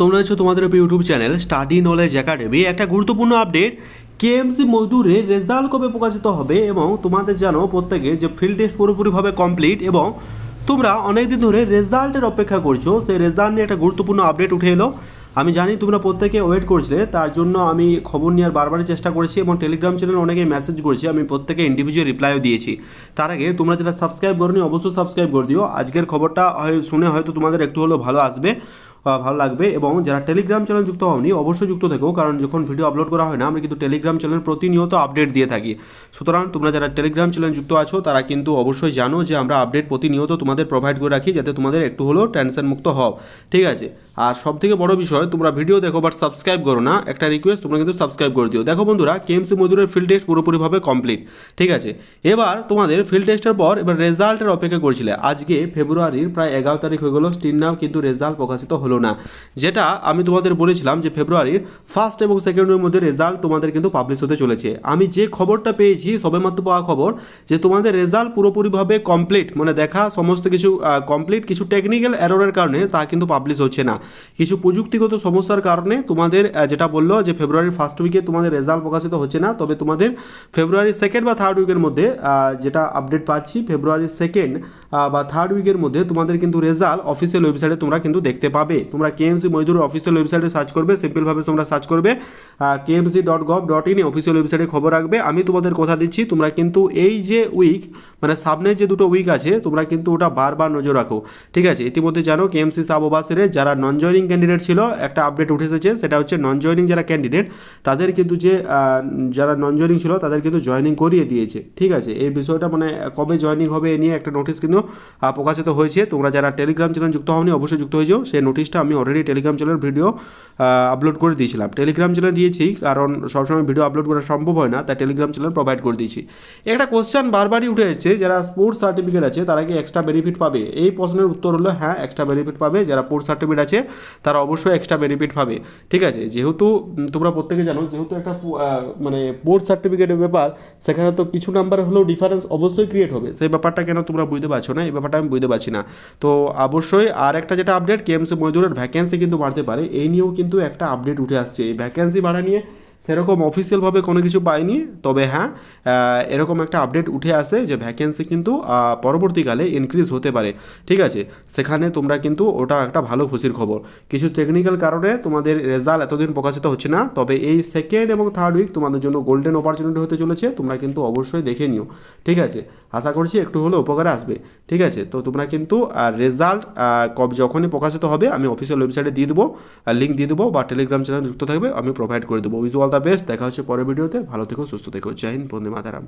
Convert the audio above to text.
তোমরা হচ্ছে তোমাদের YouTube channel study knowledge academy. একটা গুরুত্বপূর্ণ আপডেট কেএমসি মজদুরের রেজাল্ট কবে প্রকাশিত হবে এবং তোমাদের জানো প্রত্যেকে যে ফিল্ড টেস্ট পুরোপুরিভাবে কমপ্লিট এবং তোমরা অনেকদিন ধরে রেজাল্টের অপেক্ষা করছ, সেই রেজাল্ট নিয়ে একটা গুরুত্বপূর্ণ আপডেট উঠে এলো। আমি জানি তোমরা প্রত্যেকে ওয়েট করছিলে, তার জন্য আমি খবর নেওয়ার বারবারই চেষ্টা করেছি এবং টেলিগ্রাম চ্যানেলে অনেকেই মেসেজ করেছি, আমি প্রত্যেকে ইন্ডিভিজুয়াল রিপ্লাইও দিয়েছি। তার আগে তোমরা যেটা সাবস্ক্রাইব করনি, অবশ্যই সাবস্ক্রাইব করে দিও। আজকের খবরটা শুনে হয়তো তোমাদের একটু হলেও ভালো আসবে। ভালো লাগবে এবং যারা টেলিগ্রাম চ্যানেল যুক্ত হওনি, অবশ্যই যুক্ত থেকো, কারণ যখন ভিডিও আপলোড করা হয় না, আমরা কিন্তু টেলিগ্রাম চ্যানেল প্রতিনিয়ত আপডেট দিয়ে থাকি। সুতরাং তোমরা যারা টেলিগ্রাম চ্যানেল যুক্ত আছো, তারা কিন্তু অবশ্যই জানো যে আমরা আপডেট প্রতিনিয়ত তোমাদের প্রোভাইড করে রাখি, যাতে তোমাদের একটু হলেও টেনশন মুক্ত হও। ঠিক আছে? আর সব থেকে বড় বিষয়, তোমরা ভিডিও দেখো বাট সাবস্ক্রাইব করো না। একটা রিকোয়েস্ট তোমরা কিন্তু সাবস্ক্রাইব করে দিও। দেখো বন্ধুরা কেএমসি মজুরের ফিল্ড টেস্ট পুরোপুরিভাবে কমপ্লিট ঠিক আছে? এবার তোমাদের ফিল্ড টেস্টের পর, এবার রেজাল্টের অপেক্ষা করছিলে। আজকে ফেব্রুয়ারির প্রায় এগারো তারিখ হয়ে গেলো স্টিল নাও কিন্তু রেজাল্ট প্রকাশিত হলো না। যেটা আমি তোমাদের বলেছিলাম যে ফেব্রুয়ারির ফার্স্ট এবং সেকেন্ডের মধ্যে রেজাল্ট তোমাদের কিন্তু পাবলিশ হতে চলেছে। আমি যে খবরটা পেয়েছি, সবেমাত্র পাওয়া খবর, যে তোমাদের রেজাল্ট পুরোপুরিভাবে কমপ্লিট মানে দেখা সমস্ত কিছু কমপ্লিট কিছু টেকনিক্যাল এররের কারণে তা কিন্তু পাবলিশ হচ্ছে না। কিছু প্রযুক্তিগত সমস্যার কারণে তোমাদের যেটা বলল যে ফেব্রুয়ারির ফার্স্ট উইকে তোমাদের রেজাল্ট প্রকাশিত হচ্ছে না, তবে তোমাদের ফেব্রুয়ারির সেকেন্ড বা থার্ড উইকের মধ্যে যেটা আপডেট পাচ্ছি, ফেব্রুয়ারির সেকেন্ড বা থার্ড উইকের মধ্যে তোমাদের কিন্তু রেজাল্ট অফিসিয়াল ওয়েবসাইটে তোমরা কিন্তু দেখতে পাবে। তোমরা কেএমসি মজদুর অফিসিয়াল ওয়েবসাইটে সার্চ করবে সিম্পলভাবে তোমরা সার্চ করবে KMC dot gov dot in official ওয়েবসাইটে খবর রাখবে। আমি তোমাদের কথা দিচ্ছি, তোমরা কিন্তু এই যে উইক মানে সামনে যে দুটো উইক আছে, তোমরা কিন্তু ওটা বারবার নজর রাখো। ঠিক আছে? ইতিমধ্যে জানো কেএমসি সাব ওবাসের যারা নন জয়নিং ক্যান্ডিডেট ছিল, একটা আপডেট উঠে এসেছে, সেটা হচ্ছে নন জয়নিং যারা ক্যান্ডিডেট তাদের কিন্তু যে যারা নন জয়নিং ছিল, তাদের কিন্তু জয়নিং করিয়ে দিয়েছে। ঠিক আছে? এই বিষয়টা মানে কবে জয়নিং হবে এ নিয়ে একটা নোটিশ কিন্তু প্রকাশিত হয়েছে। তোমরা যারা টেলিগ্রাম চ্যানেল যুক্ত হওনি, অবশ্যই যুক্ত হয়ে যাও। সেই নোটিশটা আমি already Telegram channel video upload করে দিয়েছিলাম। টেলিগ্রাম চ্যানেল দিয়েছি, কারণ সবসময় ভিডিও আপলোড করা সম্ভব হয় না, তাই টেলিগ্রাম চ্যানেল প্রোভাইড করে দিয়েছি। একটা কোশ্চেন বারবারই উঠে এসেছে, যারা স্পোর্টস সার্টিফিকেট আছে, তারা কি এক্সট্রা বেনিফিট পাবে? এই প্রশ্নের উত্তর হলো হ্যাঁ এক্সট্রা বেনিফিট পাবে। যারা স্পোর্টস সার্টিফিকেট আছে, তারা অবশ্যই এক্সট্রা বেনিফিট পাবে। ঠিক আছে? যেহেতু তোমরা প্রত্যেকে জানো, যেহেতু একটা মানে স্পোর্টস সার্টিফিকেটের ব্যাপার, সেখানে তো কিছু নাম্বার হলেও ডিফারেন্স অবশ্যই ক্রিয়েট হবে। সেই ব্যাপারটা কেন তোমরা বুঝতে পারছ না? এই ব্যাপারটা আমি বুঝতে পারছি না। তো অবশ্যই আর একটা যেটা আপডেট কেএমসি মজদুরের ভ্যাকেন্সি কিন্তু বাড়তে পারে। এই নিয়েও কিন্তু একটা আপডেট উঠে আসছে। এই ভ্যাকেন্সি বাড়া নিয়ে সেরকম অফিসিয়ালভাবে কোনো কিছু পাইনি। তবে হ্যাঁ এরকম একটা আপডেট উঠে আসে যে ভ্যাকেন্সি কিন্তু পরবর্তীকালে ইনক্রিজ হতে পারে। ঠিক আছে? সেখানে তোমরা কিন্তু ওটা একটা ভালো খুশির খবর। কিছু টেকনিক্যাল কারণে তোমাদের রেজাল্ট এতদিন প্রকাশিত হচ্ছে না, তবে এই সেকেন্ড এবং থার্ড উইক তোমাদের জন্য গোল্ডেন অপরচুনিটি হতে চলেছে, তোমরা কিন্তু অবশ্যই দেখে নিও। ঠিক আছে? আশা করছি একটু হলেও উপকারে আসবে। ঠিক আছে? তো তোমরা কিন্তু রেজাল্ট কব, যখনই প্রকাশিত হবে, আমি অফিসিয়াল ওয়েবসাইটে দিয়ে দেবো লিঙ্ক দিয়ে দেবো বা টেলিগ্রাম চ্যানেল যুক্ত থাকবে, আমি প্রোভাইড করে দেবো। উইজ অল দ্য বেস্ট দেখা হচ্ছে পরের ভিডিওতে, ভালো থেকো, সুস্থ থেকো, জয় হিন্দ, বন্দে মাতারাম।